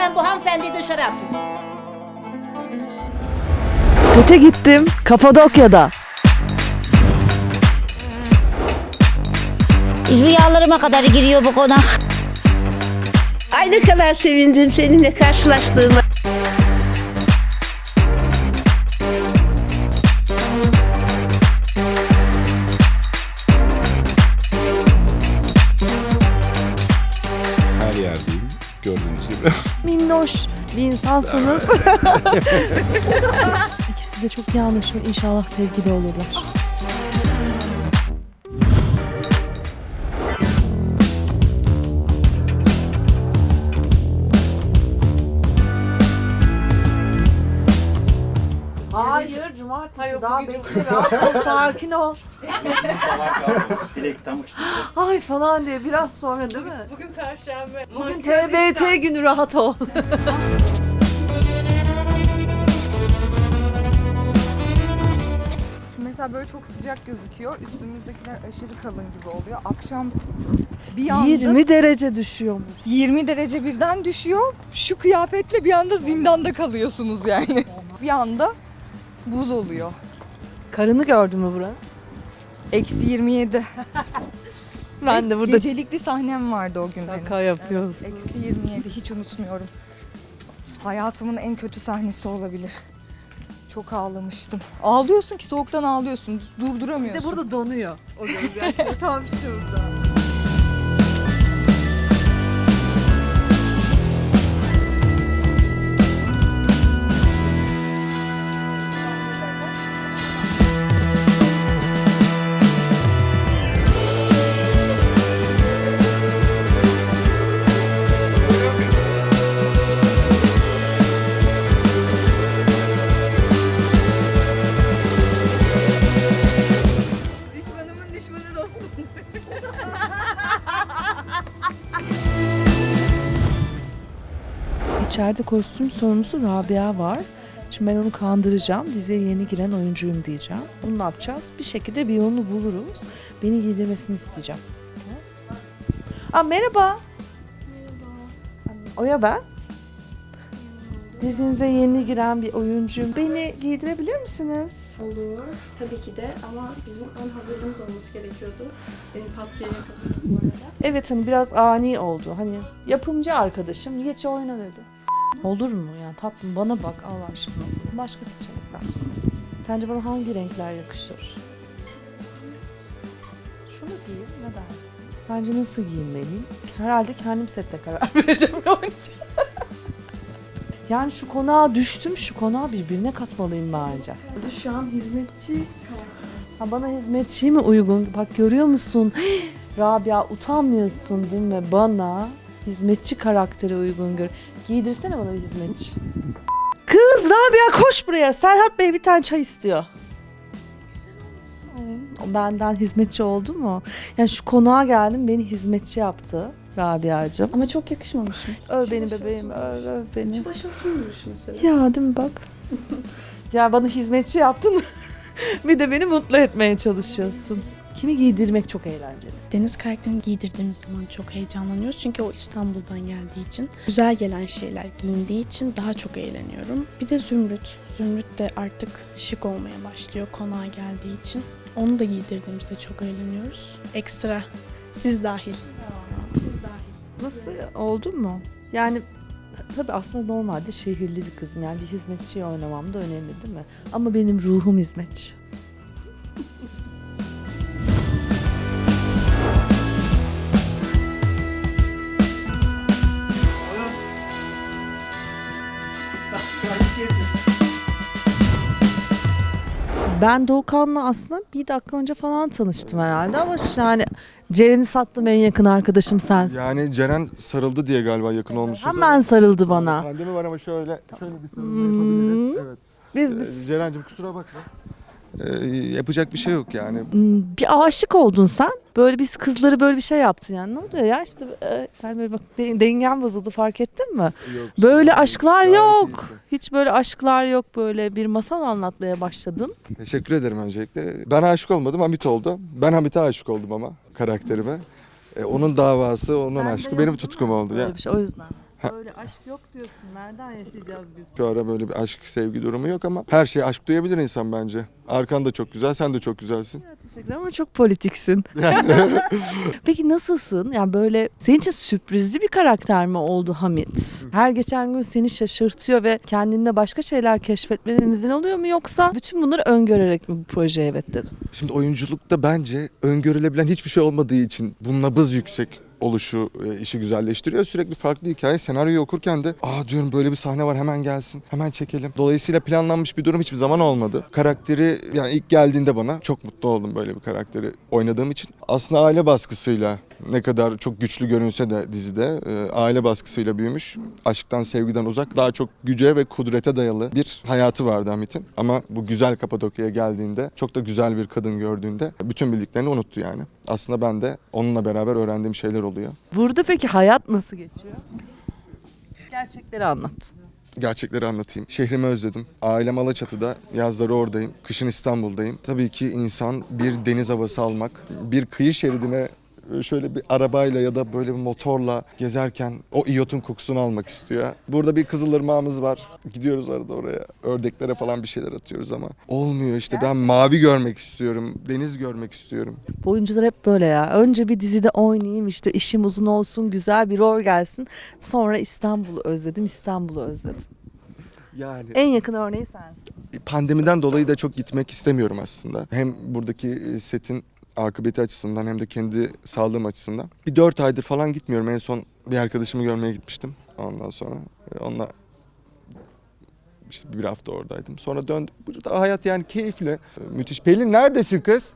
Hemen bu hanımefendiyi dışarı atın. Sete gittim Kapadokya'da. Rüyalarıma kadar giriyor bu konak. Ay ne kadar sevindim seninle karşılaştığıma. Minnoş bir insansınız. İkisi de çok iyi anlaşıyor. İnşallah sevgili olurlar. Hayır, cumartesi daha bekle rahat ol, sakin ol. Dilek tam uçtu. Ay falan diye biraz sonra değil mi? Bugün Perşembe. Bugün TBT günü rahat ol. Mesela böyle çok sıcak gözüküyor. Üstümüzdekiler aşırı kalın gibi oluyor. Akşam bir anda 20 derece düşüyormuş. 20 derece birden düşüyor. Şu kıyafetle bir anda zindanda kalıyorsunuz yani. bir anda buz oluyor. Karını gördün mü Burak? Eksi 27. Ben de burada Gecelikli sahnem vardı o gün benim. şaka yapıyorsun. Eksi 27 hiç unutmuyorum. Hayatımın en kötü sahnesi olabilir. Çok ağlamıştım. Ağlıyorsun ki soğuktan ağlıyorsun. Bir Durduramıyorsun. de burada donuyor. O gözyaşları tam şurada. İçeride kostüm sorumlusu Rabia var. Şimdi ben onu kandıracağım. Diziye yeni giren oyuncuyum diyeceğim. Bunu ne yapacağız? Bir şekilde bir yolunu buluruz. Beni giydirmesini isteyeceğim. Aa, merhaba. Oya ben. Dizinize yeni giren bir oyuncuyum. Beni giydirebilir misiniz? Olur. Tabii ki de ama bizim ön hazırlığımız olması gerekiyordu. Benim pat diye yapabiliriz bu arada. Evet hani biraz ani oldu. Hani yapımcı arkadaşım geç oyna dedi. Olur mu yani tatlım bana bak Allah aşkına. Başka seçenekler. Sence bana hangi renkler yakışır? Şunu giyeyim ne dersin? Bence nasıl giyinmeliyim? Herhalde kendim sette karar vereceğim önce. yani şu konağa düştüm şu konağı birbirine katmalıyım bence. Şu an hizmetçi Ha bana hizmetçi mi uygun? Bak görüyor musun? Rabia utanmıyorsun değil mi? Bana hizmetçi karakteri uygun gör. Giydirsene bana bir hizmetçi. Kız Rabia koş buraya. Serhat Bey bir tane çay istiyor. O benden hizmetçi oldu mu? Yani şu konağa geldim beni hizmetçi yaptı Rabia'cığım. Ama çok yakışmamış mı? Öv beni bebeğim, öv, öv beni. Başörtüymüş mesela. Ya değil mi bak? ya bana hizmetçi yaptın. bir de beni mutlu etmeye çalışıyorsun. Kimi giydirmek çok eğlenceli. Deniz karakterini giydirdiğimiz zaman çok heyecanlanıyoruz. Çünkü o İstanbul'dan geldiği için, güzel gelen şeyler giyindiği için daha çok eğleniyorum. Bir de Zümrüt. Zümrüt de artık şık olmaya başlıyor konağa geldiği için. Onu da giydirdiğimizde çok eğleniyoruz. Ekstra siz dahil. Siz dahil. Nasıl oldu mu? Yani tabii aslında normalde şehirli bir kızım. Yani bir hizmetçiyi oynamam da önemli değil mi? Ama benim ruhum hizmetçi. Ben Doğukan'la aslında bir dakika önce falan tanıştım herhalde ama yani Ceren'i sattım en yakın arkadaşım sensin. Yani Ceren sarıldı diye galiba yakın olmuşsunuz. Hemen sarıldı bana. Pandemi var ama şöyle şöyle bir sarılma Hmm. yapabiliriz. Evet. Biz, Ee, biz Ceren'cim kusura bakma. Ee, yapacak bir şey yok yani. Hmm, bir aşık oldun sen. Böyle biz kızları böyle bir şey yaptın yani. Ne oluyor ya işte e, ben böyle bak de- dengem bozuldu fark ettin mi? Yok, Böyle aşklar Gayet yok. iyisin. Hiç böyle aşklar yok böyle bir masal anlatmaya başladın. Teşekkür ederim öncelikle. Ben aşık olmadım Hamit oldu. Ben Hamit'e aşık oldum ama karakterime. Ee, onun davası, onun Sende aşkı benim mi tutkum oldu. Böyle Ya. bir şey o yüzden. Böyle aşk yok diyorsun. Nereden yaşayacağız biz? Şu ara böyle bir aşk sevgi durumu yok ama her şeye aşk duyabilir insan bence. Arkan da çok güzel, sen de çok güzelsin. Teşekkürler ama çok politiksin. Peki nasılsın? Yani böyle senin için sürprizli bir karakter mi oldu Hamit? Her geçen gün seni şaşırtıyor ve kendinde başka şeyler keşfetmene neden oluyor mu yoksa bütün bunları öngörerek mi bu projeye evet dedin? Şimdi oyunculukta bence öngörülebilen hiçbir şey olmadığı için bu nabız yüksek oluşu e, işi güzelleştiriyor. Sürekli farklı hikaye senaryoyu okurken de aa diyorum böyle bir sahne var hemen gelsin hemen çekelim. Dolayısıyla planlanmış bir durum hiçbir zaman olmadı. Karakteri yani ilk geldiğinde bana çok mutlu oldum böyle bir karakteri oynadığım için. Aslında aile baskısıyla ne kadar çok güçlü görünse de dizide e, aile baskısıyla büyümüş. Aşktan sevgiden uzak daha çok güce ve kudrete dayalı bir hayatı vardı Hamit'in. Ama bu güzel Kapadokya'ya geldiğinde çok da güzel bir kadın gördüğünde bütün bildiklerini unuttu yani. Aslında ben de onunla beraber öğrendiğim şeyler oluyor. Burada peki hayat nasıl geçiyor? Gerçekleri anlat. Gerçekleri anlatayım. Şehrimi özledim. Ailem Alaçatı'da, yazları oradayım. Kışın İstanbul'dayım. Tabii ki insan bir deniz havası almak, bir kıyı şeridine şöyle bir arabayla ya da böyle bir motorla gezerken o iyotun kokusunu almak istiyor. Burada bir kızılırmağımız var. Gidiyoruz arada oraya. Ördeklere falan bir şeyler atıyoruz ama olmuyor işte. Ben mavi görmek istiyorum. Deniz görmek istiyorum. Bu oyuncular hep böyle ya. Önce bir dizide oynayayım işte işim uzun olsun güzel bir rol gelsin. Sonra İstanbul'u özledim İstanbul'u özledim. Yani En yakın örneği sensin. pandemiden dolayı da çok gitmek istemiyorum aslında. Hem buradaki e, setin akıbeti açısından hem de kendi sağlığım açısından. Bir dört aydır falan gitmiyorum. En son bir arkadaşımı görmeye gitmiştim. Ondan sonra e, onunla işte bir hafta oradaydım. Sonra döndüm. Burada hayat yani keyifle. E, Müthiş. Pelin neredesin kız?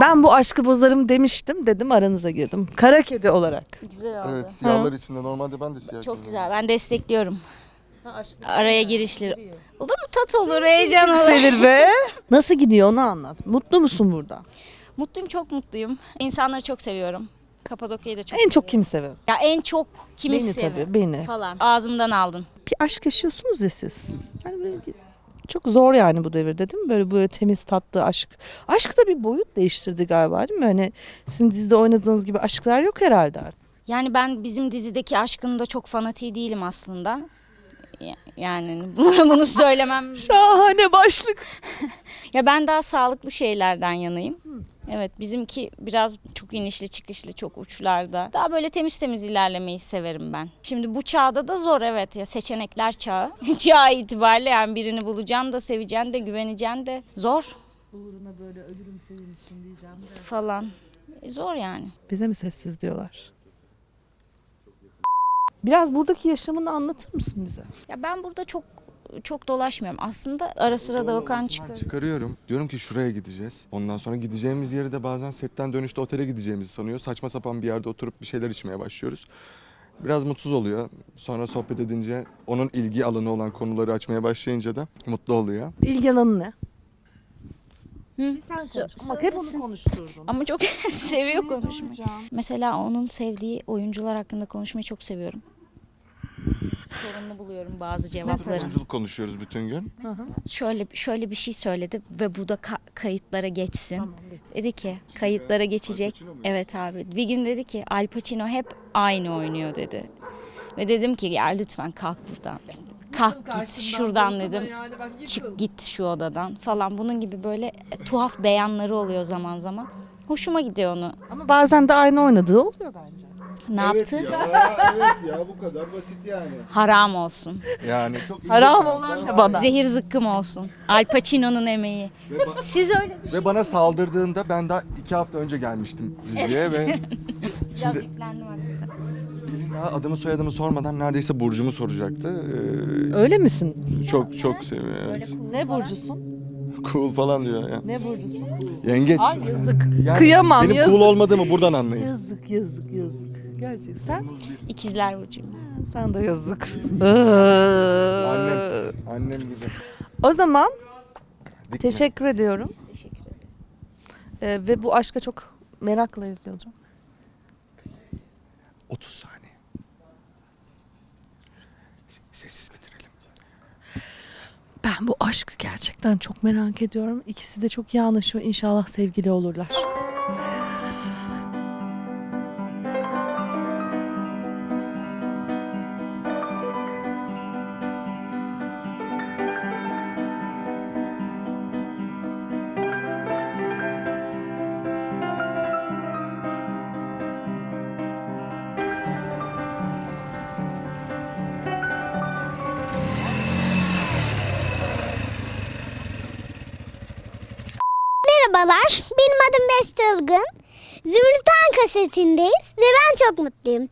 Ben bu aşkı bozarım demiştim dedim aranıza girdim. Kara kedi olarak. Güzel oldu. Evet siyahlar içinde. Normalde ben de siyah. Çok güzel. Ben destekliyorum. Araya girişleri. Olur mu? Tat olur, heyecan olur. Yükselir be. Nasıl gidiyor onu anlat. Mutlu musun burada? Mutluyum, çok mutluyum. İnsanları çok seviyorum. Kapadokya'yı da çok En çok seviyorum. kimi seviyorsun? Ya en çok kimi Beni seviyorum? tabii beni. Falan. Ağzımdan aldın. Bir aşk yaşıyorsunuz ya siz. Yani böyle çok zor yani bu devirde değil mi? Böyle böyle temiz tatlı aşk. Aşk da bir boyut değiştirdi galiba değil mi? Hani sizin dizide oynadığınız gibi aşklar yok herhalde artık. Yani ben bizim dizideki aşkın da çok fanatiği değilim aslında. Ya- Yani bunu, bunu söylemem. Şahane başlık. Ya ben daha sağlıklı şeylerden yanayım. Evet bizimki biraz çok inişli çıkışlı çok uçlarda. Daha böyle temiz temiz ilerlemeyi severim ben. Şimdi bu çağda da zor evet ya seçenekler çağı. Çağ itibariyle yani birini bulacağım da seveceğim de güveneceğim de zor Uğruna böyle ölürüm senin için diyeceğim de. falan. E, zor yani. Bize mi sessiz diyorlar? Biraz buradaki yaşamını anlatır mısın bize? Ya ben burada çok çok dolaşmıyorum. Aslında ara sıra da Okan çıkıyor. Çıkarıyorum. Diyorum ki şuraya gideceğiz. Ondan sonra gideceğimiz yeri de bazen setten dönüşte otele gideceğimizi sanıyor. Saçma sapan bir yerde oturup bir şeyler içmeye başlıyoruz. Biraz mutsuz oluyor. Sonra sohbet edince onun ilgi alanı olan konuları açmaya başlayınca da mutlu oluyor. İlgi alanı ne? Hı? Sen konuş. Bak hep onu söylesin. konuşturdun. Ama çok seviyor konuşmayı. Mesela onun sevdiği oyuncular hakkında konuşmayı çok seviyorum. Sorunlu buluyorum bazı cevapları. Oyunculuk konuşuyoruz bütün gün. Şöyle şöyle bir şey söyledi ve bu da ka- kayıtlara geçsin. Dedi ki kayıtlara geçecek. Evet abi. Bir gün dedi ki Al Pacino hep aynı oynuyor dedi. Ve dedim ki ya lütfen kalk buradan. Kalk git şuradan dedim. Çık git şu odadan falan. Bunun gibi böyle e, tuhaf beyanları oluyor zaman zaman. Hoşuma gidiyor onu. Ama bazen de aynı oynadığı oluyor bence. Ne yaptı? evet ya bu kadar basit yani. Haram olsun. Yani çok Haram olan ne bana? Zehir zıkkım olsun. Al Pacino'nun emeği. Siz öyle Ve bana saldırdığında ben daha iki hafta önce gelmiştim diziye ve biraz yüklendim hakikaten. daha adımı soyadımı sormadan neredeyse burcumu soracaktı. Ee, Öyle misin? çok çok seviyor. evet. Ne burcusun? Cool falan diyor ya. Ne burcusun? Yengeç. Ay yazık. Yani Kıyamam, Benim yazık. cool olmadığımı buradan anlayın. Yazık yazık yazık. Gerçek sen? İkizler burcuyum. Sen de yazık. Annem, annem gibi. O zaman Dikme. teşekkür ediyorum. Teşekkür ederiz. Ee, ve bu aşka çok merakla izleyeceğim. 30 saniye. Sessiz bitirelim. Ben bu aşkı gerçekten çok merak ediyorum. İkisi de çok iyi anlaşıyor. İnşallah sevgili olurlar. Merhabalar, benim adım Beste Ilgın. Zümrüt'ten kasetindeyiz ve ben çok mutluyum.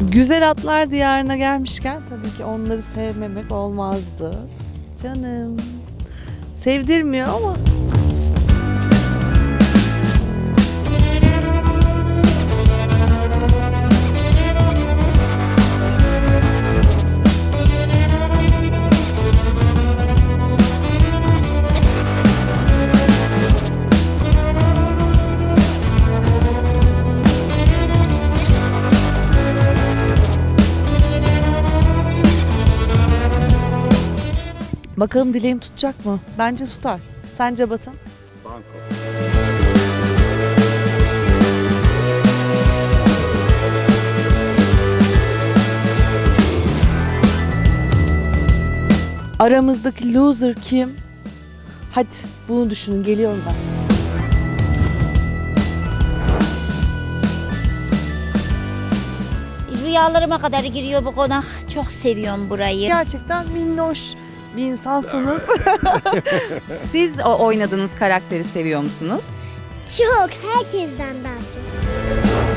Güzel atlar diyarına gelmişken tabii ki onları sevmemek olmazdı. Canım. Sevdirmiyor ama. Bakalım dileğim tutacak mı? Bence tutar. Sence Batın? Aramızdaki loser kim? Hadi bunu düşünün geliyorum ben. Rüyalarıma kadar giriyor bu konak. Çok seviyorum burayı. Gerçekten minnoş bir insansınız. Siz o oynadığınız karakteri seviyor musunuz? Çok, herkesten daha çok.